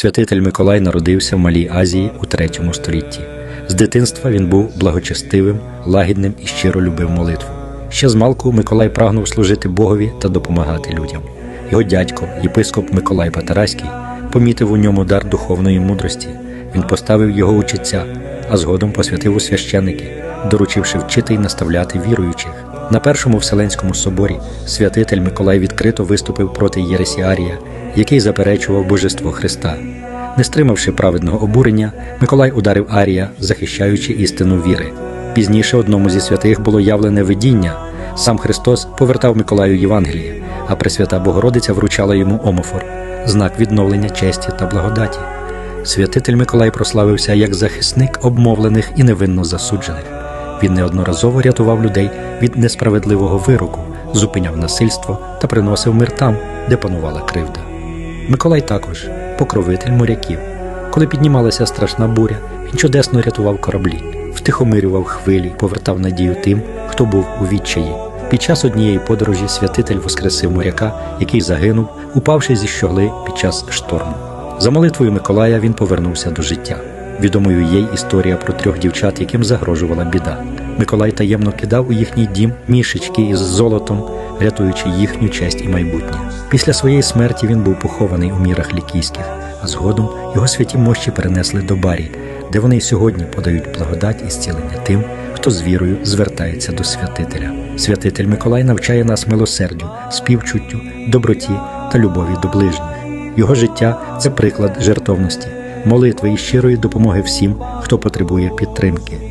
Святитель Миколай народився в Малій Азії у третьому столітті. З дитинства він був благочестивим, лагідним і щиро любив молитву. Ще з малку Миколай прагнув служити Богові та допомагати людям. Його дядько, єпископ Миколай Патараський, помітив у ньому дар духовної мудрості. Він поставив його у а згодом посвятив у священики, доручивши вчити й наставляти віруючих. На першому Вселенському соборі святитель Миколай відкрито виступив проти Єресіарія, який заперечував божество Христа. Не стримавши праведного обурення, Миколай ударив Арія, захищаючи істину віри. Пізніше одному зі святих було явлене видіння. Сам Христос повертав Миколаю Євангеліє, а Пресвята Богородиця вручала йому омофор знак відновлення честі та благодаті. Святитель Миколай прославився як захисник обмовлених і невинно засуджених. Він неодноразово рятував людей від несправедливого вироку, зупиняв насильство та приносив мир там, де панувала кривда. Миколай також покровитель моряків. Коли піднімалася страшна буря, він чудесно рятував кораблі, втихомирював хвилі, повертав надію тим, хто був у відчаї. Під час однієї подорожі святитель воскресив моряка, який загинув, упавши зі щогли під час шторму. За молитвою Миколая він повернувся до життя. Відомою є й історія про трьох дівчат, яким загрожувала біда. Миколай таємно кидав у їхній дім мішечки із золотом, рятуючи їхню честь і майбутнє. Після своєї смерті він був похований у мірах лікійських, а згодом його святі мощі перенесли до барі, де вони й сьогодні подають благодать і зцілення тим, хто з вірою звертається до святителя. Святитель Миколай навчає нас милосердю, співчуттю, доброті та любові до ближніх. Його життя це приклад жертовності, молитви і щирої допомоги всім, хто потребує підтримки.